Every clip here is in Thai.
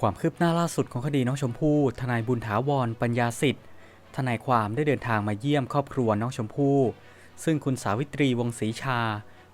ความคืบหน้าล่าสุดของคดีน้องชมพู่ทนายบุญถาวรปัญญาสิทธิ์ทนายความได้เดินทางมาเยี่ยมครอบครัวน้องชมพู่ ซึ่งคุณสาวิตรีวงศ์ศรีชา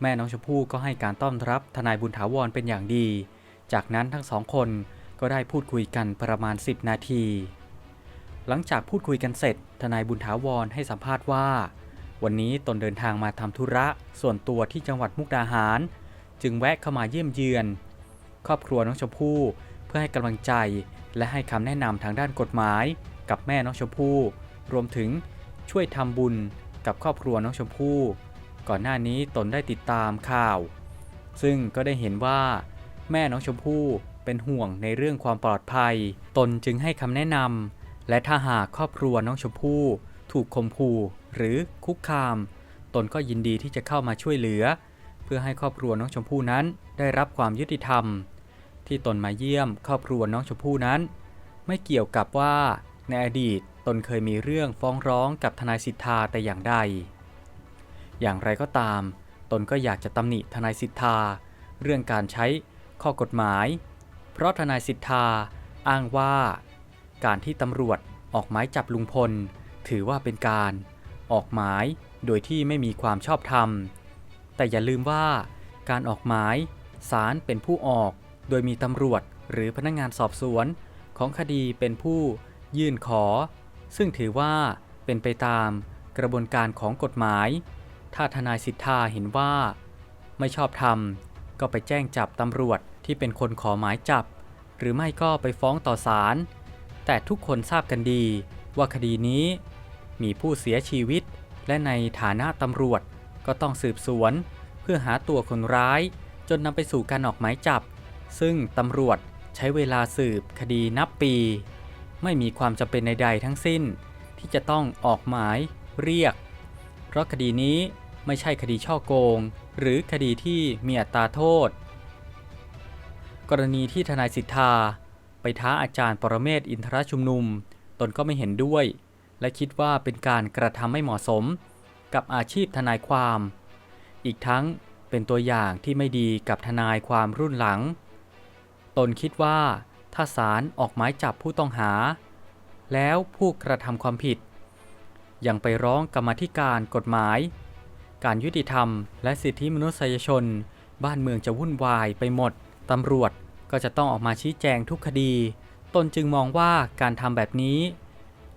แม่น้องชมพู่ก็ให้การต้อนรับทนายบุญถาวรเป็นอย่างดี จากนั้นทั้งสองคนก็ได้พูดคุยกันประมาณ 10 นาที หลังจากพูดคุยกันเสร็จ ทนายบุญถาวรให้สัมภาษณ์ว่า วันนี้ตนเดินทางมาทำธุระส่วนตัวที่จังหวัดมุกดาหาร จึงแวะเข้ามาเยี่ยมเยือน ครอบครัวน้องชมพู่ พื่อให้กำลังใจ และให้คำแนะนำทางด้านกฎหมาย กับแม่น้องชมพู่ รวมถึงช่วยทำบุญกับครอบครัวน้องชมพู่ ก่อนหน้านี้ตนได้ติดตามข่าว ซึ่งก็ได้เห็นว่า แม่น้องชมพู่เป็นห่วงในเรื่องความปลอดภัย ตนจึงให้คำแนะนำและถ้าหากครอบครัวน้องชมพู่ ถูกข่มขู่หรือคุกคาม ตนก็ยินดีที่จะเข้ามาช่วยเหลือ เพื่อให้ครอบครัวน้องชมพู่นั้นได้รับความยุติธรรม ที่ตนมาเยี่ยมครอบครัวน้องชมพู่นั้น ไม่เกี่ยวกับว่าในอดีตตนเคยมีเรื่องฟ้องร้องกับทนายสิทธาแต่อย่างใด อย่างไรก็ตาม ตนก็อยากจะตำหนิทนายสิทธา เรื่องการใช้ข้อกฎหมาย เพราะทนายสิทธาอ้างว่า การที่ตำรวจออกหมายจับลุงพล ถือว่าเป็นการออกหมายโดยที่ไม่มีความชอบธรรม แต่อย่าลืมว่าการออกหมายศาลเป็นผู้ออก โดยมีตำรวจหรือพนักงานสอบสวนของคดีเป็นผู้ยื่นขอ ซึ่งถือว่าเป็นไปตามกระบวนการของกฎหมาย ถ้าทนายสิทธาเห็นว่า ไม่ชอบธรรม ก็ไปแจ้งจับตำรวจที่เป็นคนขอหมายจับ หรือไม่ก็ไปฟ้องต่อศาลแต่ทุกคนทราบกันดีว่าคดีนี้ มีผู้เสียชีวิต และในฐานะตำรวจก็ต้องสืบสวน เพื่อหาตัวคนร้าย จนนำไปสู่การออกหมายจับ ซึ่งตำรวจใช้เวลาสืบคดีนับปี ไม่มีความจำเป็นใดๆทั้งสิ้น ที่จะต้องออกหมายเรียก เพราะคดีนี้ไม่ใช่คดีช่อโกง หรือคดีที่มีอัตราโทษ กรณีที่ทนายสิทธา ไปท้าอาจารย์ปรเมศอินทรชุมนุม ตนก็ไม่เห็นด้วย และคิดว่าเป็นการกระทำไม่เหมาะสม กับอาชีพทนายความ อีกทั้งเป็นตัวอย่างที่ไม่ดีกับทนายความรุ่นหลัง ตนคิดว่าถ้าศาลออกหมายจับผู้ต้องหา แล้วผู้กระทำความผิด ยังไปร้องกรรมธิการกฎหมาย การยุติธรรม และสิทธิมนุษยชน บ้านเมืองจะวุ่นวายไปหมดตำรวจก็จะต้องออกมาชี้แจงทุกคดี ตนจึงมองว่าการทำแบบนี้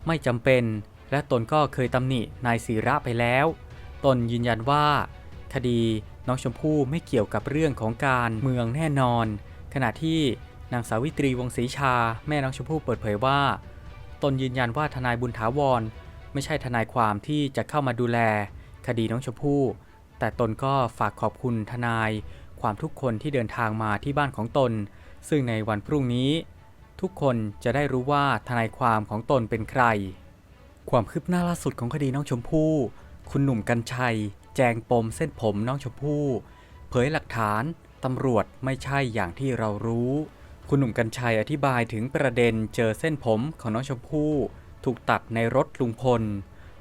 ไม่จำเป็น และตนก็เคยตำหนินายศิระไปแล้ว ตนยืนยันว่า คดีน้องชมพู่ไม่เกี่ยวกับเรื่องของการเมืองแน่นอน ขณะที่นางสาวิตรีวงศรีชาแม่น้องชมพู่เปิดเผยว่า ตนยืนยันว่าทนายบุญถาวร ไม่ใช่ทนายความที่จะเข้ามาดูแล คดีน้องชมพู่ แต่ตนก็ฝากขอบคุณทนาย ความทุกคนที่เดินทางมาที่บ้านของตน ซึ่งในวันพรุ่งนี้ ทุกคนจะได้รู้ว่าทนายความของตนเป็นใคร ความคืบหน้าล่าสุดของคดีน้องชมพู่ คุณหนุ่มกัญชัย แจงปมเส้นผมน้องชมพู่ เผยหลักฐาน ตำรวจไม่ใช่อย่างที่เรารู้ คุณหนุ่มกัญชัยอธิบายถึงประเด็นเจอเส้นผมของน้องชมพู่ ถูกตัดในรถลุงพล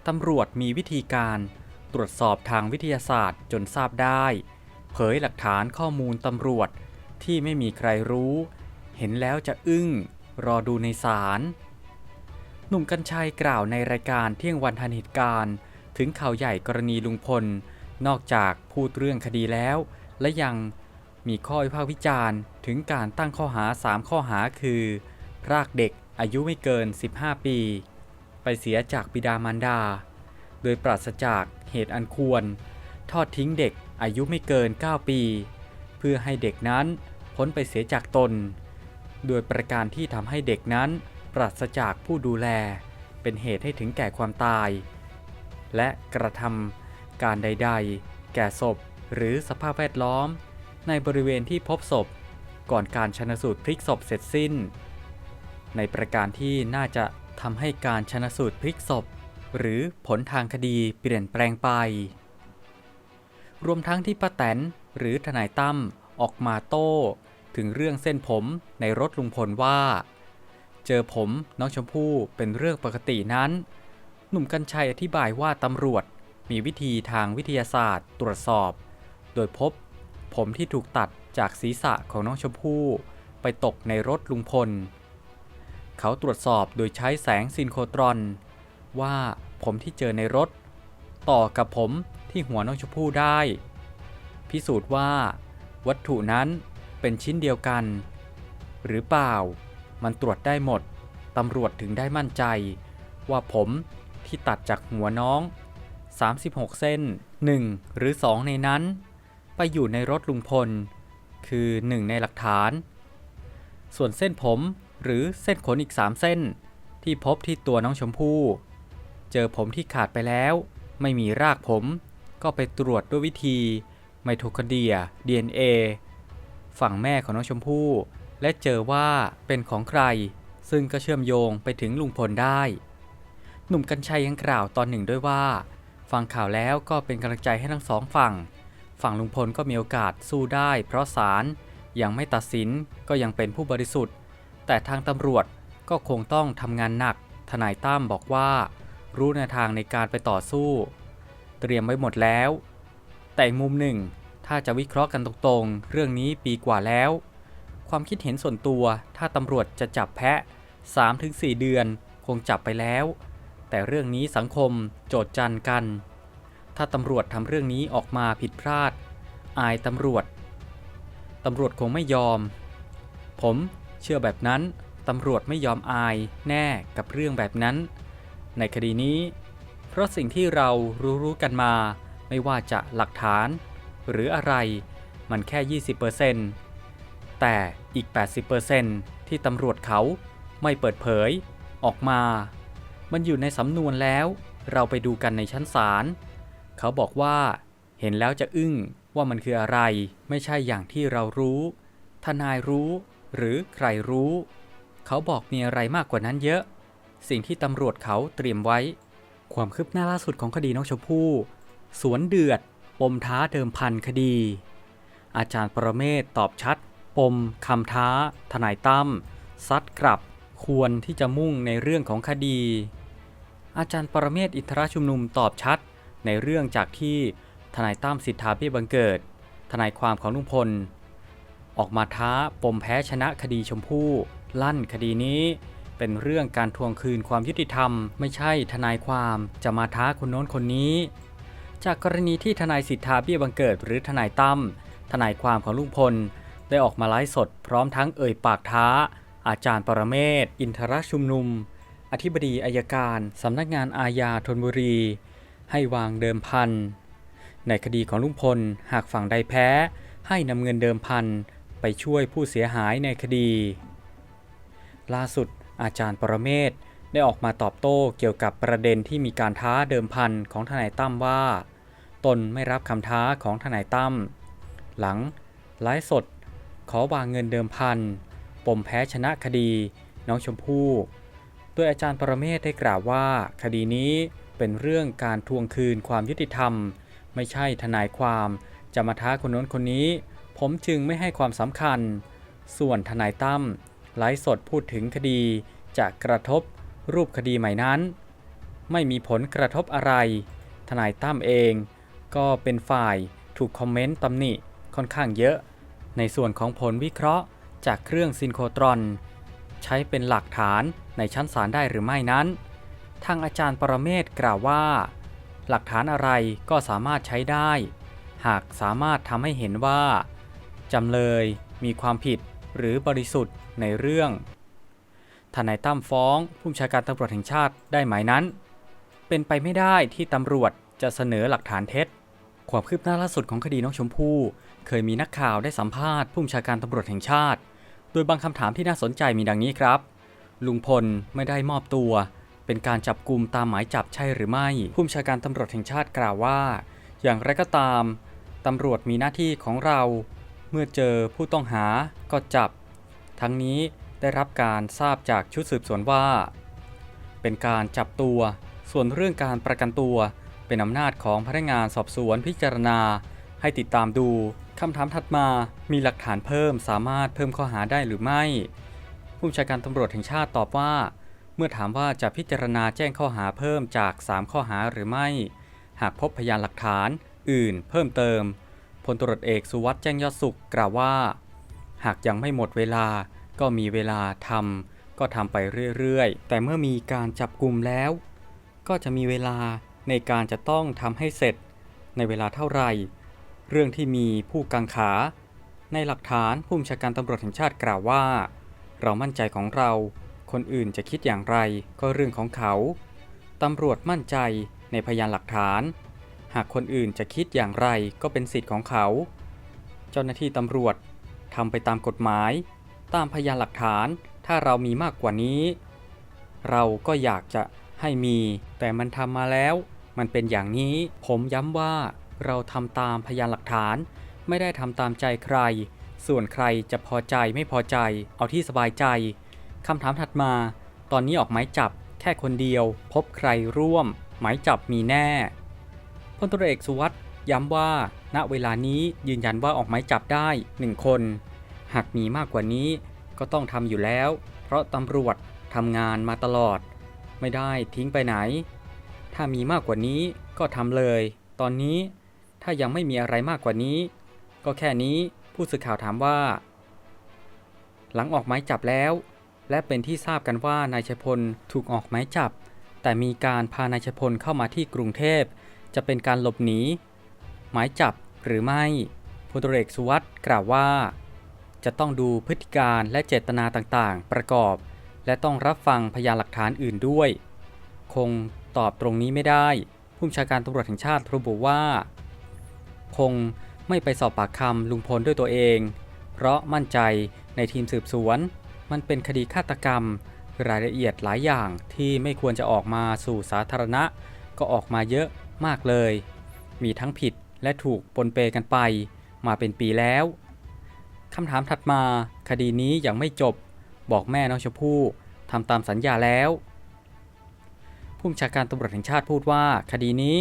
ตำรวจมีวิธีการตรวจสอบทางวิทยาศาสตร์จนทราบได้ เผยหลักฐานข้อมูลตำรวจที่ไม่มีใครรู้ เห็นแล้วจะอึ้ง รอดูในศาลหนุ่มกัญชัยกล่าวในรายการเที่ยงวันทันเหตุการณ์ ถึงข่าวใหญ่กรณีลุงพล นอกจากพูดเรื่องคดีแล้ว และยัง มีข้อวิพากษ์วิจารณ์ ถึงการตั้งข้อหา 3 ข้อหาคือ พรากเด็กอายุไม่เกิน 15 ปี ไปเสียจากบิดามารดา โดยปราศจากเหตุอันควร ทอดทิ้งเด็กอายุไม่เกิน 9 ปี เพื่อให้เด็กนั้นพ้นไปเสียจากตน โดยประการที่ทำให้เด็กนั้นปราศจากผู้ดูแล เป็นเหตุให้ถึงแก่ความตาย และกระทำการใด ๆ แก่ศพหรือสภาพแวดล้อม ในบริเวณที่พบศพ ก่อนการชนสูตรพลิกศพเสร็จสิ้น ในประการที่น่าจะทำให้การชนสูตรพลิกศพ หรือผลทางคดีเปลี่ยนแปลงไป รวมทั้งที่ป้าแตนหรือทนายตั้มออกมาโต้ถึงเรื่องเส้นผมในรถลุงพลว่า เจอผมน้องชมพู่เป็นเรื่องปกตินั้น หนุ่มกัญชัยอธิบายว่าตำรวจมีวิธีทางวิทยาศาสตร์ตรวจสอบ โดยพบ ผมที่ถูกตัดจากศีรษะของน้องชมพู่ไปตกในรถลุงพล เขาตรวจสอบโดยใช้แสงซินโครตรอน ว่าผมที่เจอในรถ ต่อกับผมที่หัวน้องชมพู่ได้ พิสูจน์ว่า วัตถุนั้นเป็นชิ้นเดียวกัน หรือเปล่า มันตรวจได้หมด ตำรวจถึงได้มั่นใจ ว่าผมที่ตัดจากหัวน้อง 36 เส้น 1 หรือ 2 ในนั้น ไปอยู่ในรถลุงพล คือ1ในหลักฐาน ส่วนเส้นผมหรือเส้นขนอีก3เส้น ที่พบที่ตัวน้องชมพู่ เจอผมที่ขาดไปแล้ว ไม่มีรากผม ก็ไปตรวจด้วยวิธีไมโทคอนเดรีย DNA ฝั่งแม่ของน้องชมพู่ และเจอว่าเป็นของใคร ซึ่งก็เชื่อมโยงไปถึงลุงพลได้ หนุ่มกัญชัยยังกล่าวตอนหนึ่งด้วยว่า ฟังข่าวแล้วก็เป็นกำลังใจให้ทั้งสองฝั่ง ฝั่งลุงพลก็มีโอกาสสู้ได้ เพราะศาลยังไม่ตัดสินก็ยังเป็นผู้บริสุทธิ์ แต่ทางตำรวจก็คงต้องทำงานหนัก ทนายตั้มบอกว่า รู้แนวทางในการไปต่อสู้ เตรียมไว้หมดแล้ว แต่อีกมุมหนึ่ง ถ้าจะวิเคราะห์กันตรงๆ เรื่องนี้ปีกว่าแล้ว ความคิดเห็นส่วนตัว ถ้าตำรวจจะจับแพะ 3-4 เดือน คงจับไปแล้ว แต่เรื่องนี้สังคมโจทย์จันกัน ถ้าตำรวจทำเรื่องนี้ออกมาผิดพลาด อายตำรวจ ตำรวจคงไม่ยอม ผมเชื่อแบบนั้น ตำรวจไม่ยอมอายแน่กับเรื่องแบบนั้น ในคดีนี้ เพราะสิ่งที่เรารู้ๆกันมา ไม่ว่าจะหลักฐาน หรืออะไร มันแค่ 20%แต่อีก 80%ที่ตำรวจเขาไม่เปิดเผย ออกมา มันอยู่ในสำนวนแล้ว เราไปดูกันในชั้นศาล เขาบอกว่าเห็นแล้วจะอึ้งว่ามันคืออะไร ไม่ใช่อย่างที่เรารู้ ทนายรู้ หรือใครรู้ เขาบอกมีอะไรมากกว่านั้นเยอะ สิ่งที่ตำรวจเขาเตรียมไว้ ความคืบหน้าล่าสุดของคดีน้องชมพู่ สวนเดือด ปมท้าเดิมพันคดี อาจารย์ประเมศตอบชัด ปมคำท้า ทนายตั้มซัดกลับ ควรที่จะมุ่งในเรื่องของคดี อาจารย์ปรเมศอินทรชุมนุมตอบชัด ในเรื่องจากที่ทนายตั้มสิทธาเบี้ยบังเกิด ทนายความของลุงพล ออกมาท้าปมแพ้ชนะคดีชมพู่ ลั่นคดีนี้ เป็นเรื่องการทวงคืนความยุติธรรม ไม่ใช่ทนายความจะมาท้าคนโน้นคนนี้ จากกรณีที่ทนายสิทธาเบี้ยบังเกิด หรือทนายตั้มทนายความของลุงพล ได้ออกมาไลฟ์สดพร้อมทั้งเอ่ยปากท้า อาจารย์ปรเมศอินทรชุมนุม อธิบดีอายการสำนักงานอาญาธนบุรี ให้วางเดิมพัน ในคดีของลุงพลหากฝั่งใดแพ้ ให้นำเงินเดิมพันไปช่วยผู้เสียหายในคดี ล่าสุดอาจารย์ปรเมศได้ออกมาตอบโต้เกี่ยวกับประเด็นที่มีการท้าเดิมพันของทนายตั้มว่า ตนไม่รับคำท้าของทนายตั้ม หลังไลฟ์สด ขอวางเงินเดิมพัน ปมแพ้ชนะคดี น้องชมพู่โดยอาจารย์ปรเมศได้กล่าวว่า คดีนี้ เป็นเรื่องการทวงคืนความยุติธรรม ไม่ใช่ทนายความจะมาท้าคนโน้นคนนี้ ผมจึงไม่ให้ความสำคัญ ส่วนทนายตั้มไลฟ์สดพูดถึงคดีจะกระทบรูปคดีใหม่นั้น ไม่มีผลกระทบอะไร ทนายตั้มเองก็เป็นฝ่ายถูกคอมเมนต์ตำหนิค่อนข้างเยอะ ในส่วนของผลวิเคราะห์จากเครื่องซินโครตรอน ใช้เป็นหลักฐานในชั้นศาลได้หรือไม่นั้น ทางอาจารย์ปรเมศกล่าวว่า หลักฐานอะไรก็สามารถใช้ได้ หากสามารถทำให้เห็นว่าจำเลยมีความผิดหรือบริสุทธิ์ในเรื่องทนายตั้มฟ้องผู้บัญชาการตำรวจแห่งชาติได้หมายนั้น เป็นไปไม่ได้ที่ตำรวจจะเสนอหลักฐานเท็จ ความคืบหน้าล่าสุดของคดีน้องชมพู่ เคยมีนักข่าวได้สัมภาษณ์ผู้บัญชาการตำรวจแห่งชาติ โดยบางคำถามที่น่าสนใจมีดังนี้ครับ ลุงพลไม่ได้มอบตัว เป็นการจับกลุ่มตามหมายจับใช่หรือไม่ ผู้บัญชาการตำรวจแห่งชาติกล่าวว่า อย่างไรก็ตามตำรวจมีหน้าที่ของเรา เมื่อเจอผู้ต้องหาก็จับ ทั้งนี้ได้รับการทราบจากชุดสืบสวนว่า เป็นการจับตัว ส่วนเรื่องการประกันตัว เป็นอำนาจของพนักงานสอบสวนพิจารณา ให้ติดตามดูคำถามถัดมามีหลักฐานเพิ่มสามารถเพิ่มข้อหาได้หรือไม่ ผู้บัญชาการตำรวจแห่งชาติตอบว่า เมื่อถามว่าจะพิจารณาแจ้งข้อหาเพิ่มจาก 3 ข้อหาหรือไม่ หากพบพยานหลักฐานอื่นเพิ่มเติมพลตรวจเอกสุวัสด์แจ้งยอดสุขกล่าวว่า หากยังไม่หมดเวลาก็มีเวลาทำก็ทำไปเรื่อยๆ แต่เมื่อมีการจับกลุ่มแล้ว ก็จะมีเวลาในการจะต้องทำให้เสร็จ ในเวลาเท่าไหร่ เรื่องที่มีผู้กังขา ในหลักฐานผู้บัญชาการตำรวจแห่งชาติกล่าวว่า เรามั่นใจของเรา คนอื่นจะคิดอย่างไรก็เรื่องของเขา ตำรวจมั่นใจในพยานหลักฐาน หากคนอื่นจะคิดอย่างไรก็เป็นสิทธิ์ของเขา เจ้าหน้าที่ตำรวจทำไปตามกฎหมาย ตามพยานหลักฐานถ้าเรามีมากกว่านี้ เราก็อยากจะให้มี แต่มันทำมาแล้ว มันเป็นอย่างนี้ ผมย้ำว่าเราทำตามพยานหลักฐาน ไม่ได้ทำตามใจใคร ส่วนใครจะพอใจไม่พอใจ เอาที่สบายใจ คำถามถัดมา ตอนนี้ออกหมายจับแค่คนเดียว พบใครร่วม หมายจับมีแน่พลตรเอกสุวัสด์ย้ำว่า ณเวลานี้ยืนยันว่าออกหมายจับได้หนึ่งคน หากมีมากกว่านี้ก็ต้องทำอยู่แล้ว เพราะตำรวจทำงานมาตลอด ไม่ได้ทิ้งไปไหน ถ้ามีมากกว่านี้ก็ทำเลย ตอนนี้ถ้ายังไม่มีอะไรมากกว่านี้ ก็แค่นี้ผู้สื่อข่าวถามว่า หลังออกหมายจับแล้ว และเป็นที่ทราบกันว่านายชัยพลถูกออกหมายจับ แต่มีการพานายชัยพลเข้ามาที่กรุงเทพ จะเป็นการหลบหนีหมายจับหรือไม่พลตรเอกสุวัสด์กล่าวว่า จะต้องดูพฤติการและเจตนาต่างๆ ประกอบ และต้องรับฟังพยานหลักฐานอื่นด้วย คงตอบตรงนี้ไม่ได้ผู้ชาการตำรวจแห่งชาติระบุว่า คงไม่ไปสอบปากคำลุงพลด้วยตัวเอง เพราะมั่นใจในทีมสืบสวน มันเป็นคดีฆาตกรรม รายละเอียดหลายอย่างที่ไม่ควรจะออกมาสู่สาธารณะ ก็ออกมาเยอะมากเลย มีทั้งผิดและถูกปนเปกันไป มาเป็นปีแล้วคำถามถัดมา คดีนี้ยังไม่จบ บอกแม่น้องชมพู่ทำตามสัญญาแล้วผู้บัญชาการตำรวจแห่งชาติพูดว่า คดีนี้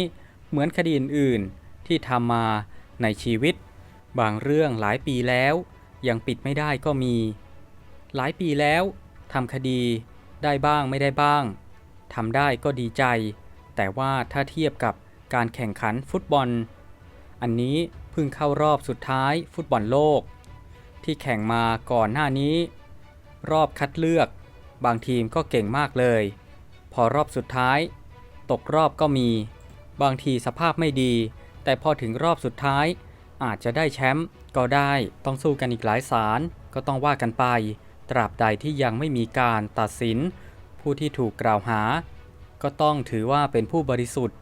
เหมือนคดีอื่นๆ ที่ทำมาในชีวิต บางเรื่องหลายปีแล้ว ยังปิดไม่ได้ก็มี หลายปีแล้วทำคดีได้บ้างไม่ได้บ้างทำได้ก็ดีใจ แต่ว่าถ้าเทียบกับการแข่งขันฟุตบอล อันนี้เพิ่งเข้ารอบสุดท้ายฟุตบอลโลก ที่แข่งมาก่อนหน้านี้ รอบคัดเลือก บางทีมก็เก่งมากเลย พอรอบสุดท้าย ตกรอบก็มี บางทีสภาพไม่ดี แต่พอถึงรอบสุดท้าย อาจจะได้แชมป์ก็ได้ต้องสู้กันอีกหลายศาลก็ต้องว่ากันไป ตราบใดที่ยังไม่มีการตัดสิน ผู้ที่ถูกกล่าวหา ก็ต้องถือว่าเป็นผู้บริสุทธิ์